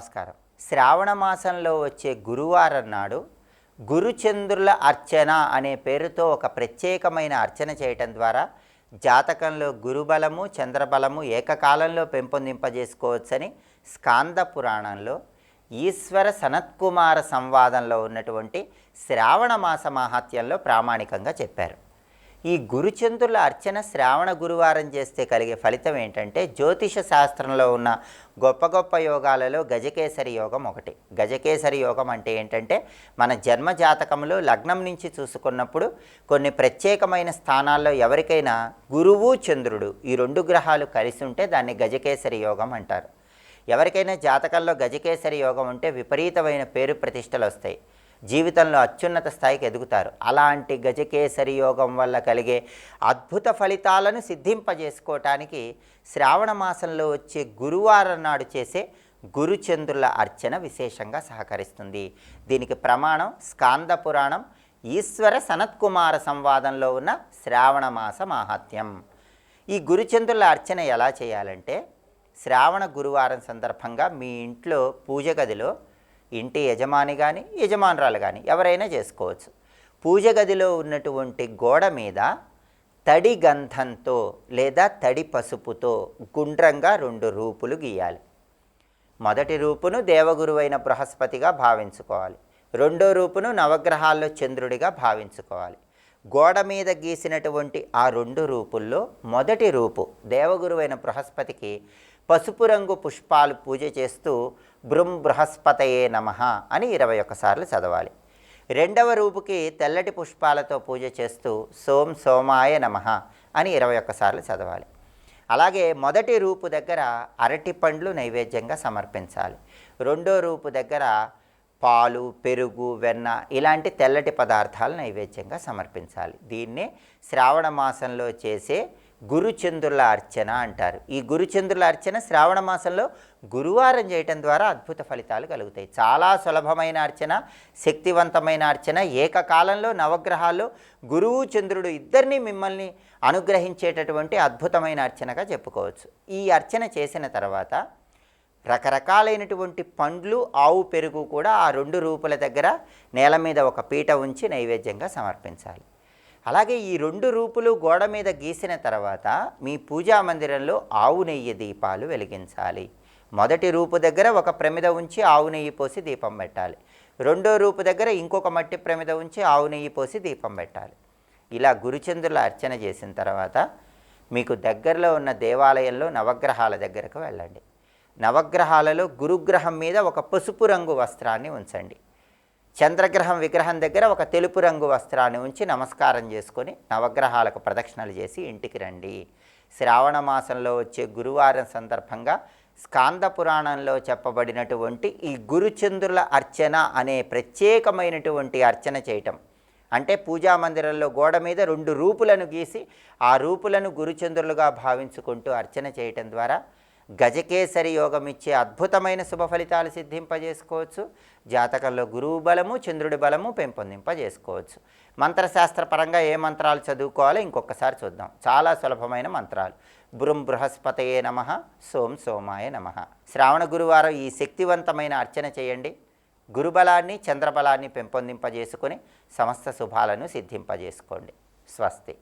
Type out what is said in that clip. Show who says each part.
Speaker 1: నమస్కారం. శ్రావణ మాసంలో వచ్చే గురువారం నాడు గురుచంద్రుల అర్చన అనే పేరుతో ఒక ప్రత్యేకమైన అర్చన చేయటం ద్వారా జాతకంలో గురుబలము చంద్రబలము ఏకకాలంలో పెంపొందింపజేసుకోవచ్చని స్కాంద పురాణంలో ఈశ్వర సనత్కుమార సంవాదంలో ఉన్నటువంటి శ్రావణ మాస మాహాత్యంలో ప్రామాణికంగా చెప్పారు. ఈ గురుచంద్రుల అర్చన శ్రావణ గురువారం చేస్తే కలిగే ఫలితం ఏంటంటే జ్యోతిష శాస్త్రంలో ఉన్న గొప్ప గొప్ప యోగాలలో గజకేసరి యోగం ఒకటి. గజకేసరి యోగం అంటే ఏంటంటే మన జన్మ జాతకంలో లగ్నం నుంచి చూసుకున్నప్పుడు కొన్ని ప్రత్యేకమైన స్థానాల్లో ఎవరికైనా గురువు చంద్రుడు ఈ రెండు గ్రహాలు కలిసి ఉంటే దాన్ని గజకేసరి యోగం అంటారు. ఎవరికైనా జాతకంలో గజకేసరి యోగం ఉంటే విపరీతమైన పేరు ప్రతిష్టలు వస్తాయి. జీవితంలో అత్యున్నత స్థాయికి ఎదుగుతారు. అలాంటి గజకేసరి యోగం వల్ల కలిగే అద్భుత ఫలితాలను సిద్ధింపజేసుకోవటానికి శ్రావణ మాసంలో వచ్చే గురువారం నాడు చేసే గురుచంద్రుల అర్చన విశేషంగా సహకరిస్తుంది. దీనికి ప్రమాణం స్కాంద పురాణం ఈశ్వర సనత్కుమార సంవాదంలో ఉన్న శ్రావణ మాస మాహాత్యం ఈ గురుచంద్రుల అర్చన ఎలా చేయాలంటే శ్రావణ గురువారం సందర్భంగా మీ ఇంట్లో పూజ గదిలో ఇంటి యజమాని కానీ యజమానురాలు కానీ ఎవరైనా చేసుకోవచ్చు. పూజ గదిలో ఉన్నటువంటి గోడ మీద తడి గంధంతో లేదా తడి పసుపుతో గుండ్రంగా రెండు రూపులు గీయాలి. మొదటి రూపును దేవగురువైన బృహస్పతిగా భావించుకోవాలి. రెండో రూపును నవగ్రహాల్లో చంద్రుడిగా భావించుకోవాలి. గోడ మీద గీసినటువంటి ఆ రెండు రూపుల్లో మొదటి రూపు దేవగురువైన బృహస్పతికి పసుపు రంగు పుష్పాలు పూజ చేస్తూ బృం బృహస్పతయే నమ అని ఇరవై ఒక్కసార్లు చదవాలి. రెండవ రూపుకి తెల్లటి పుష్పాలతో పూజ చేస్తూ సోం సోమాయ నమ అని ఇరవై ఒక్కసార్లు చదవాలి. అలాగే మొదటి రూపు దగ్గర అరటి పండ్లు నైవేద్యంగా సమర్పించాలి. రెండో రూపు దగ్గర పాలు పెరుగు వెన్న ఇలాంటి తెల్లటి పదార్థాలు నైవేద్యంగా సమర్పించాలి. దీన్నే శ్రావణ మాసంలో చేసే గురుచంద్రుల అర్చన అంటారు. ఈ గురుచంద్రుల అర్చన శ్రావణ మాసంలో గురువారం చేయటం ద్వారా అద్భుత ఫలితాలు కలుగుతాయి. చాలా సులభమైన అర్చన శక్తివంతమైన అర్చన ఏకకాలంలో నవగ్రహాలు గురువు చంద్రుడు ఇద్దరిని మిమ్మల్ని అనుగ్రహించేటటువంటి అద్భుతమైన అర్చనగా చెప్పుకోవచ్చు. ఈ అర్చన చేసిన తర్వాత రకరకాలైనటువంటి పండ్లు ఆవు పెరుగు కూడా ఆ రెండు రూపుల దగ్గర నేల మీద ఒక పీట ఉంచి నైవేద్యంగా సమర్పించాలి. అలాగే ఈ రెండు రూపులు గోడ మీద గీసిన తర్వాత మీ పూజా మందిరంలో ఆవు నెయ్యి దీపాలు వెలిగించాలి. మొదటి రూపు దగ్గర ఒక ప్రమిద ఉంచి ఆవు నెయ్యి పోసి దీపం పెట్టాలి. రెండో రూపు దగ్గర ఇంకొక మట్టి ప్రమిద ఉంచి ఆవు నెయ్యి పోసి దీపం పెట్టాలి. ఇలా గురుచంద్రుల అర్చన చేసిన తర్వాత మీకు దగ్గరలో ఉన్న దేవాలయంలో నవగ్రహాల దగ్గరకు వెళ్ళండి. నవగ్రహాలలో గురుగ్రహం మీద ఒక పసుపు రంగు వస్త్రాన్ని ఉంచండి. చంద్రగ్రహం విగ్రహం దగ్గర ఒక తెలుపు రంగు వస్త్రాన్ని ఉంచి నమస్కారం చేసుకొని నవగ్రహాలకు ప్రదక్షిణలు చేసి ఇంటికి రండి. శ్రావణ మాసంలో వచ్చే గురువారం సందర్భంగా స్కాంద పురాణంలో చెప్పబడినటువంటి ఈ గురుచంద్రుల అర్చన అనే ప్రత్యేకమైనటువంటి అర్చన చేయటం. అంటే పూజా మందిరంలో గోడ మీద రెండు రూపులను గీసి ఆ రూపులను గురుచంద్రులుగా భావించుకుంటూ అర్చన చేయటం ద్వారా గజకేసరి యోగం ఇచ్చే అద్భుతమైన శుభ ఫలితాలు సిద్ధింపజేసుకోవచ్చు. జాతకంలో గురువు బలము చంద్రుడి బలము పెంపొందింపజేసుకోవచ్చు. మంత్రశాస్త్రపరంగా ఏ మంత్రాలు చదువుకోవాలో ఇంకొకసారి చూద్దాం. చాలా సులభమైన మంత్రాలు. బృం బృహస్పతయే నమ సోం సోమాయ నమ. శ్రావణ గురువారం ఈ శక్తివంతమైన అర్చన చేయండి. గురుబలాన్ని చంద్రబలాన్ని పెంపొందింపజేసుకుని సమస్త శుభాలను సిద్ధింపజేసుకోండి. స్వస్తి.